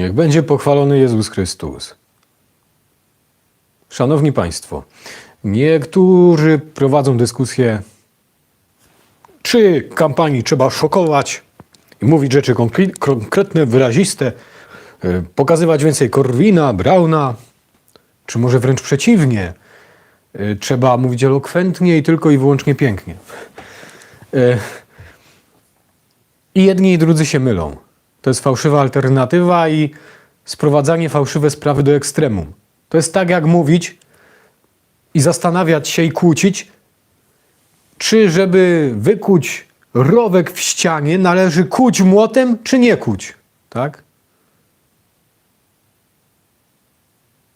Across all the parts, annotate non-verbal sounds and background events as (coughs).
Niech będzie pochwalony Jezus Chrystus. Szanowni Państwo, niektórzy prowadzą dyskusję, czy kampanii trzeba szokować i mówić rzeczy konkre- konkretne, wyraziste, y, pokazywać więcej Korwina, Brauna, czy może wręcz przeciwnie, y, trzeba mówić elokwentnie i tylko i wyłącznie pięknie. Y, I jedni i drudzy się mylą. To jest fałszywa alternatywa i sprowadzanie fałszywe sprawy do ekstremum. To jest tak, jak mówić i zastanawiać się i kłócić, czy żeby wykuć rowek w ścianie, należy kuć młotem, czy nie kuć. Tak?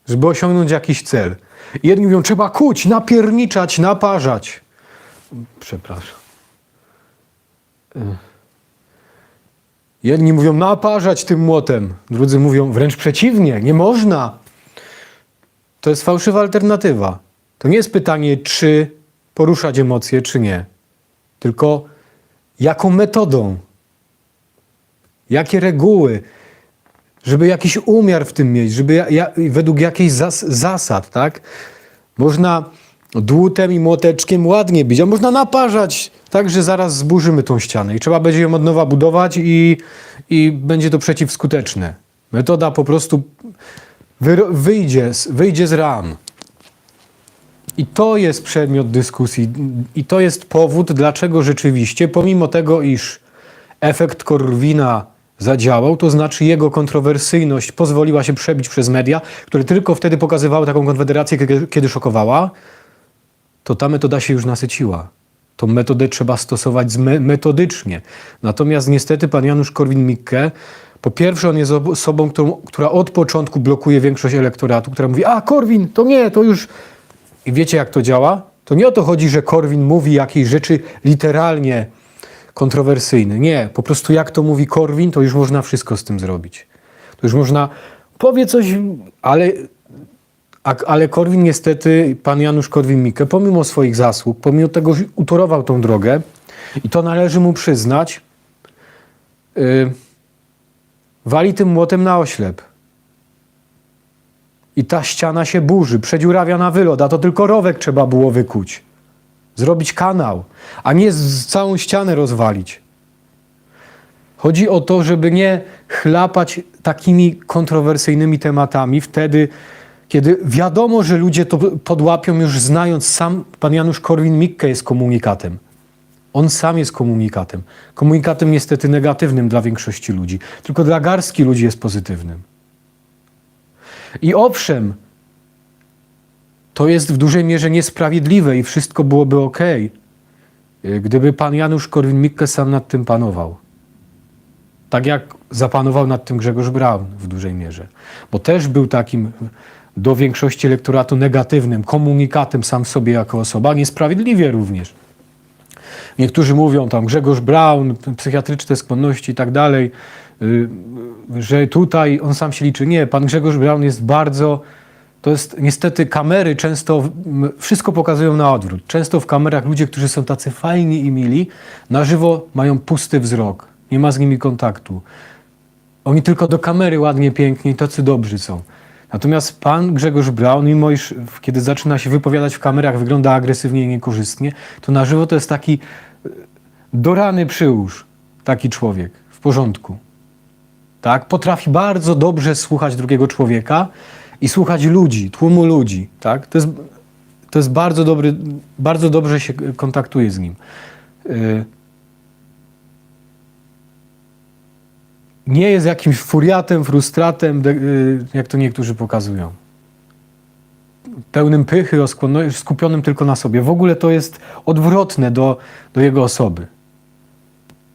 Żeby osiągnąć jakiś cel. Jedni mówią, trzeba kuć, napierniczać, naparzać. Przepraszam. Jedni mówią naparzać tym młotem, drudzy mówią wręcz przeciwnie, nie można. To jest fałszywa alternatywa. To nie jest pytanie, czy poruszać emocje, czy nie. Tylko jaką metodą, jakie reguły, żeby jakiś umiar w tym mieć, żeby ja, ja, według jakiejś zas, zasad, tak? Można dłutem i młoteczkiem ładnie bić, a można naparzać tak, że zaraz zburzymy tą ścianę i trzeba będzie ją od nowa budować i, i będzie to przeciwskuteczne. Metoda po prostu wyjdzie, wyjdzie z ram. I to jest przedmiot dyskusji i to jest powód, dlaczego rzeczywiście, pomimo tego, iż efekt Korwina zadziałał, to znaczy jego kontrowersyjność pozwoliła się przebić przez media, które tylko wtedy pokazywały taką konfederację, kiedy szokowała, to ta metoda się już nasyciła. Tą metodę trzeba stosować metodycznie. Natomiast niestety pan Janusz Korwin-Mikke, po pierwsze on jest ob- osobą, którą, która od początku blokuje większość elektoratu, która mówi, a Korwin, to nie, to już... I wiecie jak to działa? To nie o to chodzi, że Korwin mówi jakieś rzeczy literalnie kontrowersyjne. Nie, po prostu jak to mówi Korwin, to już można wszystko z tym zrobić. To już można, powie coś, ale a, ale Korwin niestety, pan Janusz Korwin-Mikke, pomimo swoich zasług, pomimo tego, że utorował tą drogę, i to należy mu przyznać, yy, wali tym młotem na oślep. I ta ściana się burzy, przedziurawia na wylot, a to tylko rowek trzeba było wykuć. Zrobić kanał, a nie z, całą ścianę rozwalić. Chodzi o to, żeby nie chlapać takimi kontrowersyjnymi tematami wtedy, kiedy wiadomo, że ludzie to podłapią już znając sam pan Janusz Korwin-Mikke jest komunikatem. On sam jest komunikatem. Komunikatem niestety negatywnym dla większości ludzi. Tylko dla garstki ludzi jest pozytywnym. I owszem, to jest w dużej mierze niesprawiedliwe i wszystko byłoby ok, gdyby pan Janusz Korwin-Mikke sam nad tym panował. Tak jak zapanował nad tym Grzegorz Braun w dużej mierze. Bo też był takim do większości elektoratu negatywnym, komunikatem sam sobie jako osoba, niesprawiedliwie również. Niektórzy mówią tam Grzegorz Braun, psychiatryczne skłonności i tak dalej, y, że tutaj on sam się liczy. Nie, pan Grzegorz Braun jest bardzo. To jest niestety kamery często wszystko pokazują na odwrót. Często w kamerach ludzie, którzy są tacy fajni i mili, na żywo mają pusty wzrok. Nie ma z nimi kontaktu. Oni tylko do kamery ładnie, pięknie i tacy dobrzy są. Natomiast pan Grzegorz Braun, mimo iż kiedy zaczyna się wypowiadać w kamerach, wygląda agresywnie i niekorzystnie, to na żywo to jest taki e, dorany przyłóż, taki człowiek, w porządku. Tak? Potrafi bardzo dobrze słuchać drugiego człowieka i słuchać ludzi, tłumu ludzi. Tak? To, jest, to jest bardzo dobry, bardzo dobrze się kontaktuje z nim. Y, nie jest jakimś furiatem, frustratem, y, jak to niektórzy pokazują. Pełnym pychy, skupionym tylko na sobie. W ogóle to jest odwrotne do, do jego osoby.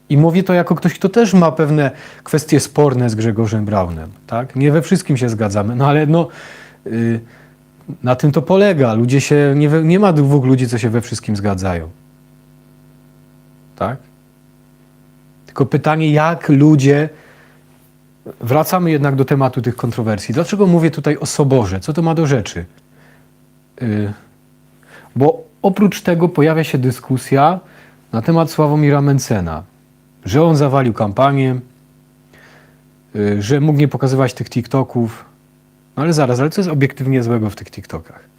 I mówię to jako ktoś, kto też ma pewne kwestie sporne z Grzegorzem Braunem. Tak? Nie we wszystkim się zgadzamy, no ale no, y, na tym to polega. Ludzie się, nie, nie ma dwóch ludzi, co się we wszystkim zgadzają. Tak? Tylko pytanie, jak ludzie. Wracamy jednak do tematu tych kontrowersji. Dlaczego mówię tutaj o soborze? Co to ma do rzeczy? Yy, bo oprócz tego pojawia się dyskusja na temat Sławomira Mencena, że on zawalił kampanię, y, że mógł nie pokazywać tych TikToków. No ale zaraz, ale co jest obiektywnie złego w tych TikTokach?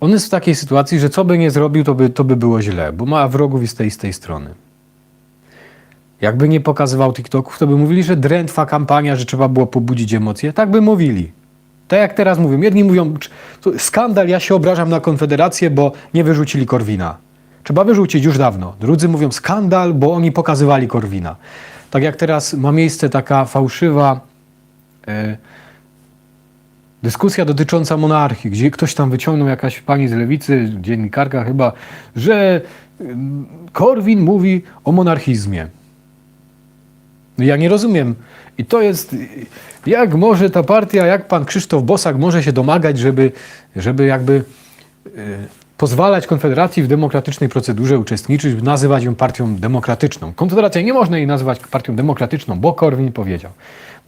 On jest w takiej sytuacji, że co by nie zrobił, to by, to by było źle, bo ma wrogów i z tej z tej strony. Jakby nie pokazywał TikToków, to by mówili, że drętwa kampania, że trzeba było pobudzić emocje. Tak by mówili. Tak jak teraz mówią. Jedni mówią, skandal, ja się obrażam na Konfederację, bo nie wyrzucili Korwina. Trzeba wyrzucić już dawno. Drudzy mówią skandal, bo oni pokazywali Korwina. Tak jak teraz ma miejsce taka fałszywa e, dyskusja dotycząca monarchii, gdzie ktoś tam wyciągnął, jakaś pani z lewicy, dziennikarka chyba, że ym, Korwin mówi o monarchizmie. No ja nie rozumiem. I to jest, jak może ta partia, jak pan Krzysztof Bosak może się domagać, żeby, żeby jakby y, pozwalać Konfederacji w demokratycznej procedurze uczestniczyć, nazywać ją partią demokratyczną. Konfederacja nie można jej nazywać partią demokratyczną, bo Korwin powiedział.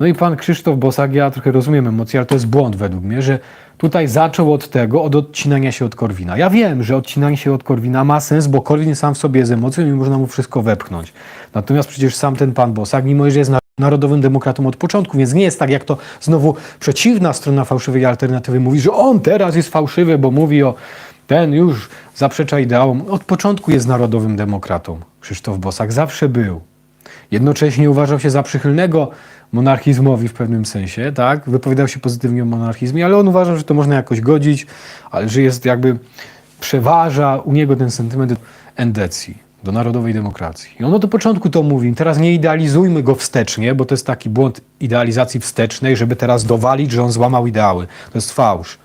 No i pan Krzysztof Bosak, ja trochę rozumiem emocje, ale to jest błąd według mnie, że tutaj zaczął od tego, od odcinania się od Korwina. Ja wiem, że odcinanie się od Korwina ma sens, bo Korwin sam w sobie jest emocją i można mu wszystko wepchnąć. Natomiast przecież sam ten pan Bosak, mimo że jest na- narodowym demokratą od początku, więc nie jest tak, jak to znowu przeciwna strona fałszywej alternatywy mówi, że on teraz jest fałszywy, bo mówi o ten już zaprzecza ideałom. Od początku jest narodowym demokratą. Krzysztof Bosak zawsze był. Jednocześnie uważał się za przychylnego monarchizmowi w pewnym sensie, tak? Wypowiadał się pozytywnie o monarchizmie, ale on uważał, że to można jakoś godzić, ale że jest jakby przeważa u niego ten sentyment endecji, do narodowej demokracji. I on od początku to mówi. Teraz nie idealizujmy go wstecznie, bo to jest taki błąd idealizacji wstecznej, żeby teraz dowalić, że on złamał ideały. To jest fałsz.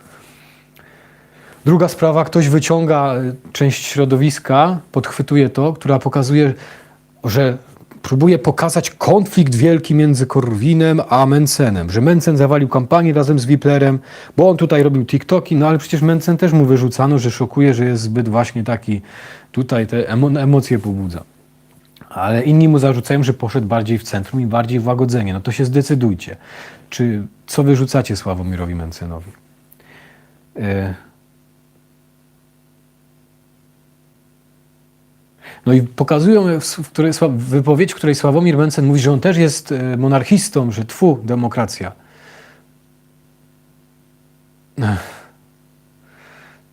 Druga sprawa, ktoś wyciąga y, część środowiska, podchwytuje to, która pokazuje, że próbuje pokazać konflikt wielki między Korwinem a Mencenem, że Mencen zawalił kampanię razem z Wiplerem, bo on tutaj robił TikToki, no ale przecież Mencen też mu wyrzucano, że szokuje, że jest zbyt właśnie taki, tutaj te emo emocje pobudza. Ale inni mu zarzucają, że poszedł bardziej w centrum i bardziej w łagodzenie. No to się zdecydujcie. Czy co wyrzucacie Sławomirowi Mencenowi? E, No i pokazują w, której, Sła- w której Sławomir Mencen mówi, że on też jest e, monarchistą, że tfu, demokracja.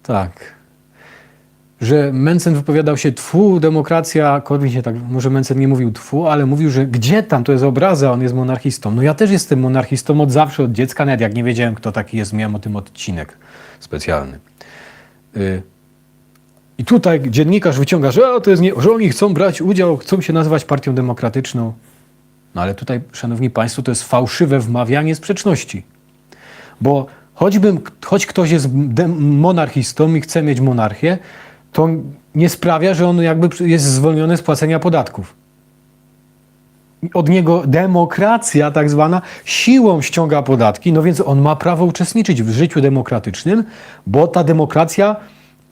Tak. Że Mencen wypowiadał się tfu, demokracja, Korwin się tak, może Mencen nie mówił tfu, ale mówił, że gdzie tam, to jest obraza, on jest monarchistą. No ja też jestem monarchistą od zawsze, od dziecka, nawet jak nie wiedziałem, kto taki jest, miałem o tym odcinek specjalny. Y, i tutaj dziennikarz wyciąga, że, to jest nie, że oni chcą brać udział, chcą się nazywać partią demokratyczną. No ale tutaj, szanowni państwo, to jest fałszywe wmawianie sprzeczności. Bo choćbym, choć ktoś jest monarchistą i chce mieć monarchię, to nie sprawia, że on jakby jest zwolniony z płacenia podatków. Od niego demokracja tak zwana siłą ściąga podatki, no więc on ma prawo uczestniczyć w życiu demokratycznym, bo ta demokracja,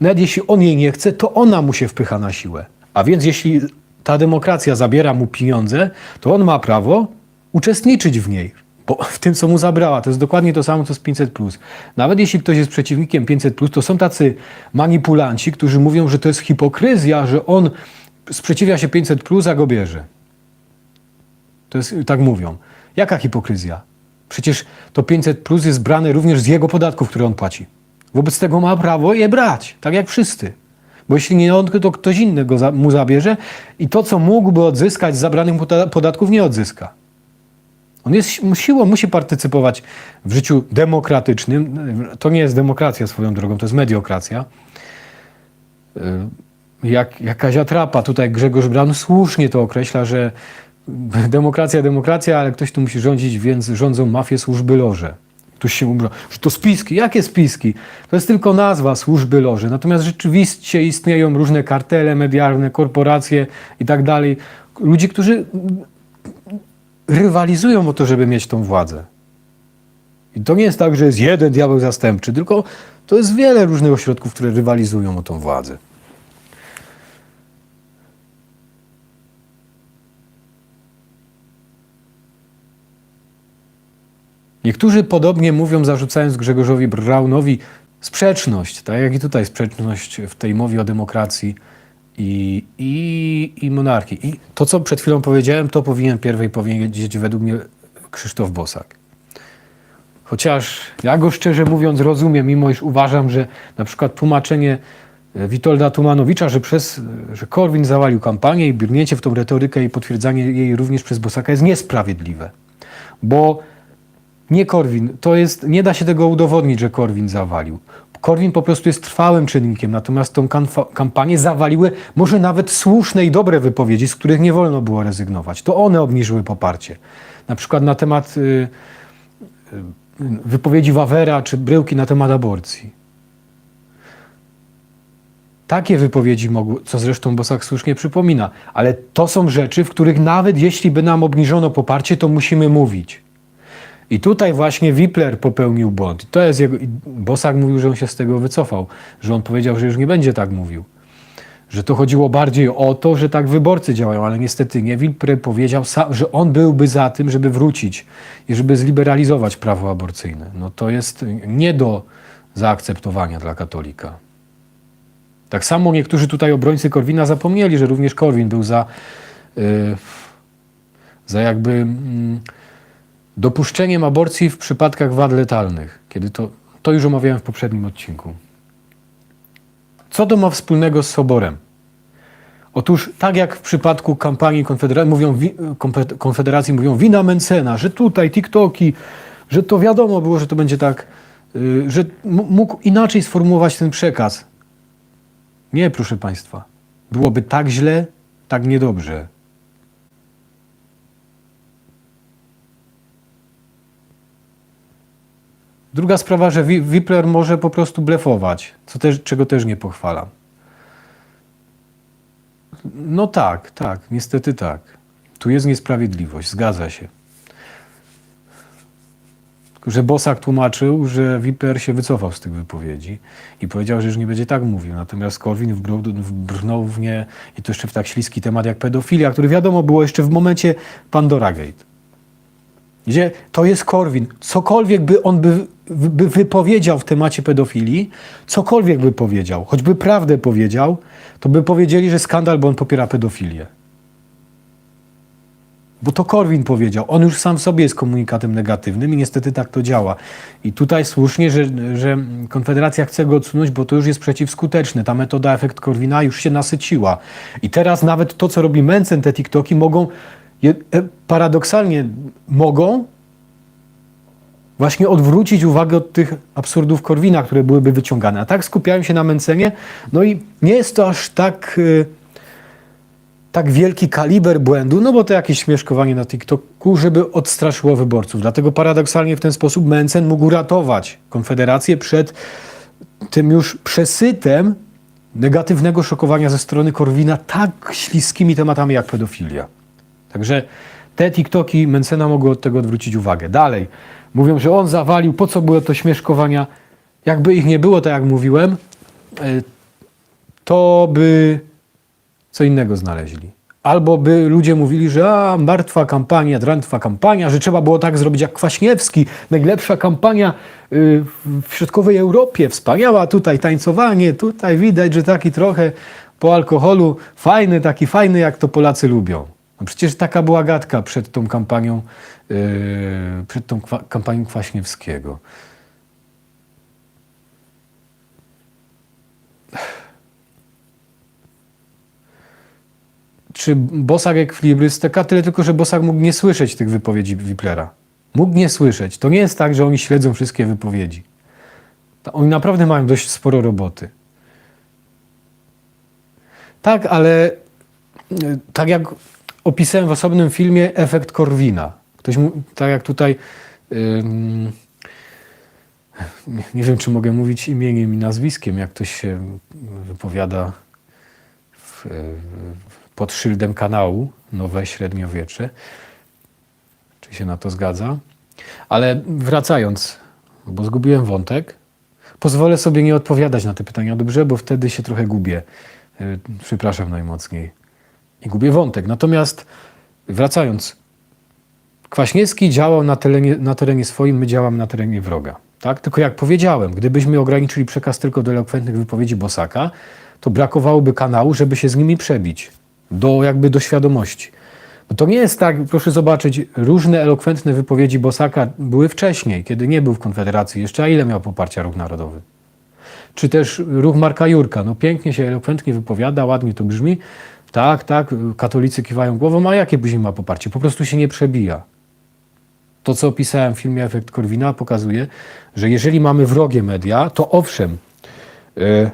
nawet jeśli on jej nie chce, to ona mu się wpycha na siłę. A więc jeśli ta demokracja zabiera mu pieniądze, to on ma prawo uczestniczyć w niej. Bo w tym, co mu zabrała, to jest dokładnie to samo, co z 500. Nawet jeśli ktoś jest przeciwnikiem 500, to są tacy manipulanci, którzy mówią, że to jest hipokryzja, że on sprzeciwia się 500, a go bierze. To jest, tak mówią. Jaka hipokryzja? Przecież to 500 plus jest brane również z jego podatków, które on płaci. Wobec tego ma prawo je brać, tak jak wszyscy. Bo jeśli nie on, to ktoś inny go mu zabierze i to, co mógłby odzyskać z zabranych podatków, nie odzyska. On jest si- siłą, musi partycypować w życiu demokratycznym. To nie jest demokracja swoją drogą, to jest mediokracja. Y, Jak, jakaś atrapa, tutaj Grzegorz Bran słusznie to określa, że demokracja, demokracja, ale ktoś tu musi rządzić, więc rządzą mafie, służby, loże. Tu się mówi, że to spiski. Jakie spiski? To jest tylko nazwa służby loży. Natomiast rzeczywiście istnieją różne kartele medialne, korporacje i tak dalej. Ludzie, którzy rywalizują o to, żeby mieć tą władzę. I to nie jest tak, że jest jeden diabeł zastępczy, tylko to jest wiele różnych ośrodków, które rywalizują o tą władzę. Niektórzy podobnie mówią, zarzucając Grzegorzowi Braunowi sprzeczność, tak jak i tutaj sprzeczność w tej mowie o demokracji i, i, i monarchii. I to, co przed chwilą powiedziałem, to powinien pierwej powiedzieć według mnie Krzysztof Bosak. Chociaż ja go szczerze mówiąc rozumiem, mimo iż uważam, że na przykład tłumaczenie e, Witolda Tumanowicza, że, przez, e, że Korwin zawalił kampanię i brnięcie w tą retorykę i potwierdzanie jej również przez Bosaka jest niesprawiedliwe. Bo nie Korwin, to jest, nie da się tego udowodnić, że Korwin zawalił. Korwin po prostu jest trwałym czynnikiem, natomiast tą kampanię zawaliły może nawet słuszne i dobre wypowiedzi, z których nie wolno było rezygnować. To one obniżyły poparcie. Na przykład na temat y, y, wypowiedzi Wawera czy Bryłki na temat aborcji. Takie wypowiedzi mogły, co zresztą Bosak słusznie przypomina, ale to są rzeczy, w których nawet jeśli by nam obniżono poparcie, to musimy mówić. I tutaj właśnie Wipler popełnił błąd. To jest jego, Bosak mówił, że on się z tego wycofał, że on powiedział, że już nie będzie tak mówił. Że to chodziło bardziej o to, że tak wyborcy działają, ale niestety nie. Wipler powiedział, że on byłby za tym, żeby wrócić i żeby zliberalizować prawo aborcyjne. No to jest nie do zaakceptowania dla katolika. Tak samo niektórzy tutaj obrońcy Korwina zapomnieli, że również Korwin był za, y, za jakby mm, dopuszczeniem aborcji w przypadkach wad letalnych. Kiedy to, to już omawiałem w poprzednim odcinku. Co to ma wspólnego z soborem? Otóż, tak jak w przypadku kampanii Konfederacji mówią, wi- Konfe- Konfederacji mówią wina Mencena, że tutaj TikToki, że to wiadomo było, że to będzie tak, y, że mógł inaczej sformułować ten przekaz. Nie, proszę Państwa. Byłoby tak źle, tak niedobrze. Druga sprawa, że Wi- Wipler może po prostu blefować, co też, czego też nie pochwalam. No tak, tak, niestety tak. Tu jest niesprawiedliwość, zgadza się. Że Bosak tłumaczył, że Wipler się wycofał z tych wypowiedzi i powiedział, że już nie będzie tak mówił. Natomiast Korwin wbrnął w nie i to jeszcze w tak śliski temat jak pedofilia, który wiadomo było jeszcze w momencie Pandora Gate. Gdzie to jest Korwin. Cokolwiek by on by, by wypowiedział w temacie pedofilii, cokolwiek by powiedział, choćby prawdę powiedział, to by powiedzieli, że skandal, bo on popiera pedofilię. Bo to Korwin powiedział. On już sam w sobie jest komunikatem negatywnym i niestety tak to działa. I tutaj słusznie, że, że Konfederacja chce go odsunąć, bo to już jest przeciwskuteczne. Ta metoda efekt Korwina już się nasyciła. I teraz nawet to, co robi Mencen, te TikToki mogą, paradoksalnie mogą właśnie odwrócić uwagę od tych absurdów Korwina, które byłyby wyciągane. A tak skupiają się na Mencenie. No i nie jest to aż tak... y, tak wielki kaliber błędu, no bo to jakieś śmieszkowanie na TikToku, żeby odstraszyło wyborców. Dlatego paradoksalnie w ten sposób Mencen mógł uratować Konfederację przed tym już przesytem negatywnego szokowania ze strony Korwina tak śliskimi tematami jak pedofilia. Także te TikToki Mencena mogły od tego odwrócić uwagę. Dalej, mówią, że on zawalił, po co było to śmieszkowania? Jakby ich nie było, tak jak mówiłem, y, to by co innego znaleźli. Albo by ludzie mówili, że a, martwa kampania, drętwa kampania, że trzeba było tak zrobić jak Kwaśniewski, najlepsza kampania y, w środkowej Europie, wspaniała, tutaj tańcowanie, tutaj widać, że taki trochę po alkoholu, fajny, taki fajny, jak to Polacy lubią. No przecież taka była gadka przed tą kampanią, yy, przed tą kwa- kampanią Kwaśniewskiego. czy Bosak ekwilibrystyka, tyle tylko, że Bosak mógł nie słyszeć tych wypowiedzi Wiplera. Mógł nie słyszeć. To nie jest tak, że oni śledzą wszystkie wypowiedzi. Oni naprawdę mają dość sporo roboty. Tak, ale y, tak jak opisałem w osobnym filmie, efekt Korwina. Ktoś, mu- tak jak tutaj, nie- wiem, czy mogę mówić imieniem i nazwiskiem, jak ktoś się wypowiada w, pod szyldem kanału Nowe Średniowiecze. Czy się na to zgadza? Ale wracając, bo zgubiłem wątek, pozwolę sobie nie odpowiadać na te pytania dobrze, bo wtedy się trochę gubię. Yy, Przepraszam najmocniej. I gubię wątek. Natomiast wracając, Kwaśniewski działał na terenie, na terenie swoim, my działamy na terenie wroga. Tak? Tylko jak powiedziałem, gdybyśmy ograniczyli przekaz tylko do elokwentnych wypowiedzi Bosaka, to brakowałoby kanału, żeby się z nimi przebić do jakby do świadomości. No to nie jest tak, proszę zobaczyć, różne elokwentne wypowiedzi Bosaka były wcześniej, kiedy nie był w Konfederacji jeszcze, a ile miał poparcia ruch narodowy? Czy też ruch Marka Jurka, no pięknie się elokwentnie wypowiada, ładnie to brzmi, tak, tak, katolicy kiwają głową, a jakie później ma poparcie? Po prostu się nie przebija. To, co opisałem w filmie Efekt Korwina, pokazuje, że jeżeli mamy wrogie media, to owszem, e,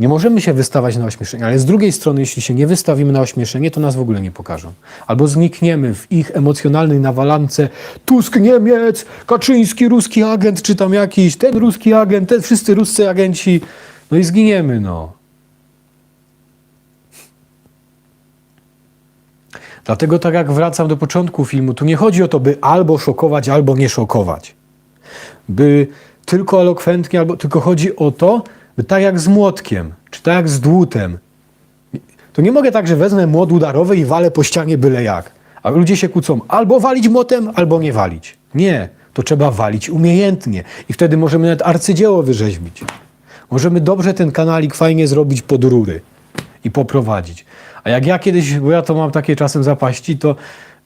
nie możemy się wystawać na ośmieszenie, ale z drugiej strony, jeśli się nie wystawimy na ośmieszenie, to nas w ogóle nie pokażą. Albo znikniemy w ich emocjonalnej nawalance Tusk Niemiec, Kaczyński ruski agent, czy tam jakiś, ten ruski agent, ten wszyscy ruscy agenci, no i zginiemy, no. Dlatego tak jak wracam do początku filmu, tu nie chodzi o to, by albo szokować, albo nie szokować. By tylko elokwentnie, albo tylko chodzi o to, by tak jak z młotkiem, czy tak jak z dłutem. To nie mogę tak, że wezmę młot udarowy i walę po ścianie byle jak. A ludzie się kłócą, albo walić młotem, albo nie walić. Nie, to trzeba walić umiejętnie. I wtedy możemy nawet arcydzieło wyrzeźbić. Możemy dobrze ten kanalik fajnie zrobić pod rury i poprowadzić. A jak ja kiedyś, bo ja to mam takie czasem zapaści, to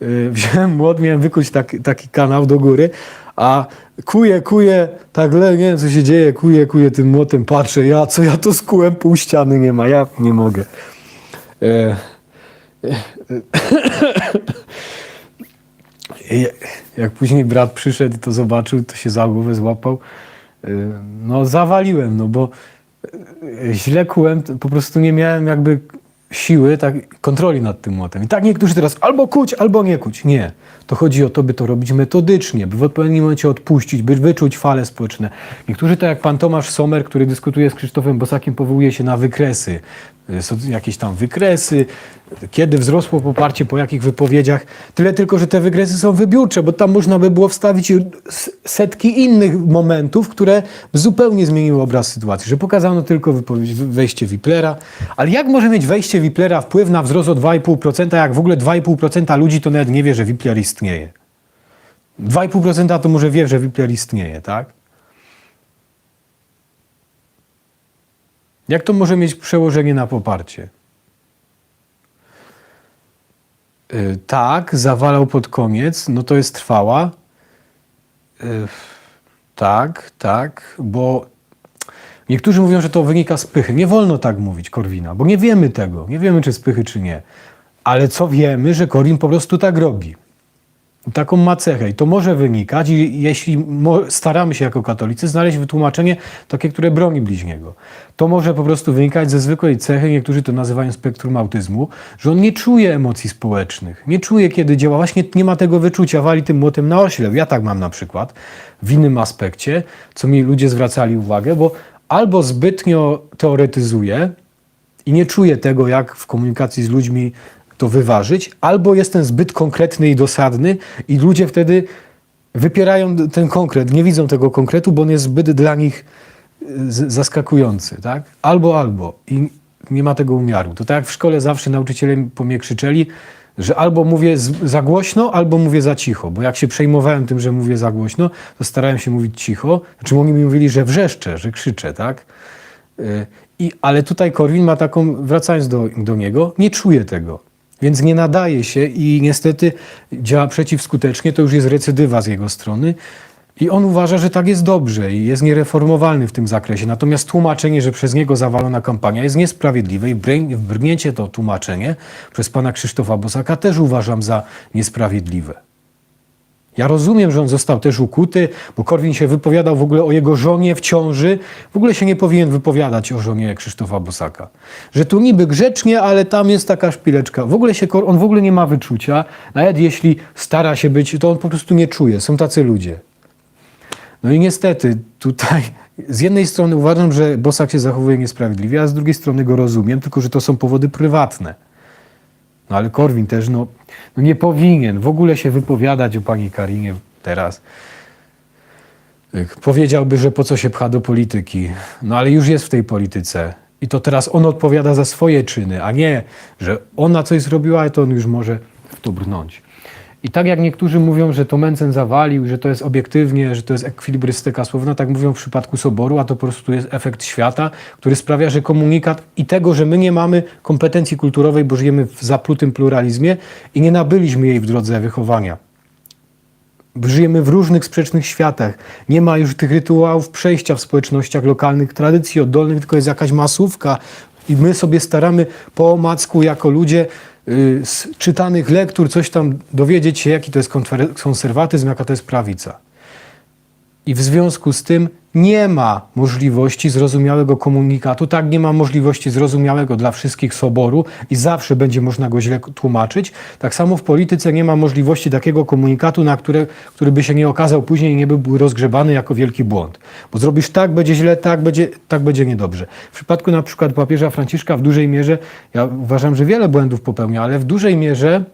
yy, (laughs) wziąłem młot, miałem wykuć taki, taki kanał do góry, a kuję, kuję, tak le, nie wiem co się dzieje, kuję, kuję tym młotem, patrzę, ja co ja to skułem, pół ściany nie ma, ja nie mogę. E, e, (coughs) jak później brat przyszedł, to zobaczył, to się za głowę złapał. E, No zawaliłem, no bo źle kułem, po prostu nie miałem jakby siły, tak, kontroli nad tym młotem. I tak niektórzy teraz albo kuć, albo nie kuć. Nie. To chodzi o to, by to robić metodycznie, by w odpowiednim momencie odpuścić, by wyczuć fale społeczne. Niektórzy, tak jak pan Tomasz Sommer, który dyskutuje z Krzysztofem Bosakiem, powołuje się na wykresy. Y, Są jakieś tam wykresy, kiedy wzrosło poparcie, po jakich wypowiedziach. Tyle tylko, że te wykresy są wybiórcze, bo tam można by było wstawić setki innych momentów, które zupełnie zmieniły obraz sytuacji. Że pokazano tylko wejście Wiplera. Ale jak może mieć wejście Wiplera wpływ na wzrost o 2,5%, jak w ogóle 2,5% ludzi to nawet nie wie, że Wipler istnieje? 2,5% to może wie, że Wipler istnieje, tak? Jak to może mieć przełożenie na poparcie? Y, Tak, zawalał pod koniec, no to jest trwała. Y, Tak, tak, bo niektórzy mówią, że to wynika z pychy. Nie wolno tak mówić, Korwina, bo nie wiemy tego. Nie wiemy, czy z pychy, czy nie. Ale co wiemy, że Korwin po prostu tak robi. Taką ma cechę i to może wynikać, i jeśli staramy się jako katolicy znaleźć wytłumaczenie takie, które broni bliźniego, to może po prostu wynikać ze zwykłej cechy, niektórzy to nazywają spektrum autyzmu, że on nie czuje emocji społecznych, nie czuje kiedy działa, właśnie nie ma tego wyczucia, wali tym młotem na oślep. Ja tak mam na przykład w innym aspekcie, co mi ludzie zwracali uwagę, bo albo zbytnio teoretyzuję, i nie czuję tego, jak w komunikacji z ludźmi to wyważyć, albo jestem zbyt konkretny i dosadny i ludzie wtedy wypierają ten konkret, nie widzą tego konkretu, bo on jest zbyt dla nich y, zaskakujący, tak? Albo, albo. I nie ma tego umiaru. To tak jak w szkole zawsze nauczyciele po mnie krzyczeli, że albo mówię za głośno, albo mówię za cicho, bo jak się przejmowałem tym, że mówię za głośno, to starałem się mówić cicho. Znaczy oni mi mówili, że wrzeszczę, że krzyczę, tak? Y, I, ale tutaj Korwin ma taką, wracając do, do niego, nie czuje tego. Więc nie nadaje się i niestety działa przeciwskutecznie. To już jest recydywa z jego strony. I on uważa, że tak jest dobrze i jest niereformowalny w tym zakresie. Natomiast tłumaczenie, że przez niego zawalona kampania jest niesprawiedliwe i brnięcie to tłumaczenie przez pana Krzysztofa Bosaka też uważam za niesprawiedliwe. Ja rozumiem, że on został też ukuty, bo Korwin się wypowiadał w ogóle o jego żonie w ciąży. W ogóle się nie powinien wypowiadać o żonie Krzysztofa Bosaka. Że tu niby grzecznie, ale tam jest taka szpileczka. W ogóle się, on w ogóle nie ma wyczucia. Nawet jeśli stara się być, to on po prostu nie czuje. Są tacy ludzie. No i niestety tutaj z jednej strony uważam, że Bosak się zachowuje niesprawiedliwie, a z drugiej strony go rozumiem, tylko że to są powody prywatne. No ale Korwin też no, no nie powinien w ogóle się wypowiadać o pani Karinie teraz. Y, Powiedziałby, że po co się pcha do polityki. No ale już jest w tej polityce. I to teraz on odpowiada za swoje czyny, a nie, że ona coś zrobiła, to on już może w to brnąć. I tak jak niektórzy mówią, że to Mencen zawalił, że to jest obiektywnie, że to jest ekwilibrystyka słowna, tak mówią w przypadku Soboru, a to po prostu jest efekt świata, który sprawia, że komunikat i tego, że my nie mamy kompetencji kulturowej, bo żyjemy w zaplutym pluralizmie i nie nabyliśmy jej w drodze wychowania. Żyjemy w różnych sprzecznych światach. Nie ma już tych rytuałów przejścia w społecznościach lokalnych, tradycji oddolnych, tylko jest jakaś masówka i my sobie staramy po omacku jako ludzie z czytanych lektur coś tam dowiedzieć się, jaki to jest konserwatyzm, jaka to jest prawica. I w związku z tym nie ma możliwości zrozumiałego komunikatu, tak nie ma możliwości zrozumiałego dla wszystkich soboru i zawsze będzie można go źle tłumaczyć. Tak samo w polityce nie ma możliwości takiego komunikatu, na które, który by się nie okazał później i nie był rozgrzebany jako wielki błąd. Bo zrobisz tak, będzie źle, tak będzie, tak będzie niedobrze. W przypadku na przykład papieża Franciszka w dużej mierze, ja uważam, że wiele błędów popełnia, ale w dużej mierze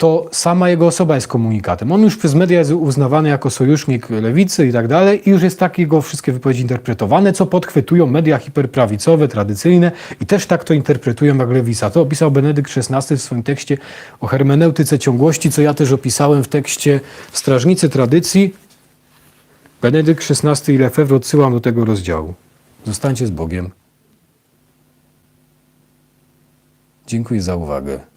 to sama jego osoba jest komunikatem. On już przez media jest uznawany jako sojusznik lewicy i tak dalej i już jest tak jego wszystkie wypowiedzi interpretowane, co podchwytują media hiperprawicowe, tradycyjne i też tak to interpretują jak lewisa. To opisał Benedykt XVI w swoim tekście o hermeneutyce ciągłości, co ja też opisałem w tekście Strażnicy Tradycji. Benedykt XVI i Lefebvre odsyłam do tego rozdziału. Zostańcie z Bogiem. Dziękuję za uwagę.